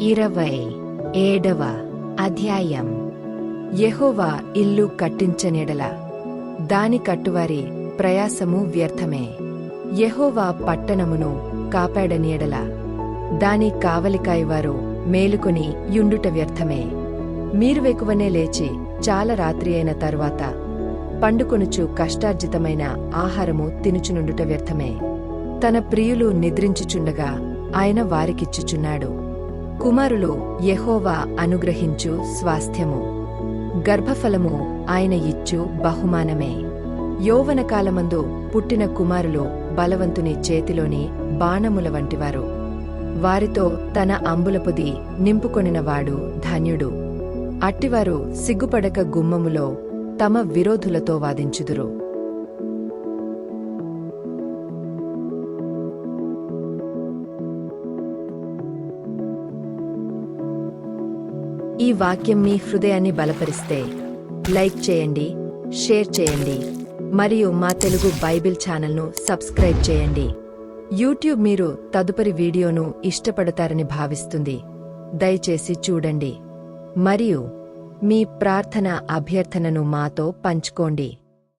ఇరవై ఏడవ అధ్యాయం. యహోవా ఇల్లు కట్టించనెడల. దాని కట్టువారి ప్రయాసము వ్యర్థమే. యహోవా పట్టణమును కాపాడనీడల. దాని కావలికాయవారు మేలుకొని యుండుట వ్యర్థమే. మీరు వెకువనే లేచి చాలా రాత్రి అయిన తరువాత పండుకొనుచు కష్టార్జితమైన ఆహారము తినుచునుండుట వ్యర్థమే. తన ప్రియులు నిద్రించుచుండగా ఆయన వారికిచ్చుచున్నాడు. కుమారులు యహోవా అనుగ్రహించు స్వాస్థ్యము. గర్భఫలము ఆయన ఇచ్చు బహుమానమే. యౌవనకాలమందు పుట్టిన కుమారులు బలవంతుని చేతిలోని బాణముల వంటివారు. వారితో తన అంబులపొది నింపుకొనినవాడు ధన్యుడు. అట్టివారు సిగ్గుపడక గుమ్మములో తమ విరోధులతో వాదించుదురు. ఈ వాక్యం మీ హృదయాన్ని బలపరిస్తే లైక్ చేయండి షేర్ చేయండి మరియు మా తెలుగు బైబిల్ ఛానల్ను సబ్స్క్రైబ్ చేయండి. యూట్యూబ్ మీరు తదుపరి వీడియోను ఇష్టపడతారని భావిస్తుంది. దయచేసి చూడండి. మరియు మీ ప్రార్థన అభ్యర్థనను మాతో పంచుకోండి.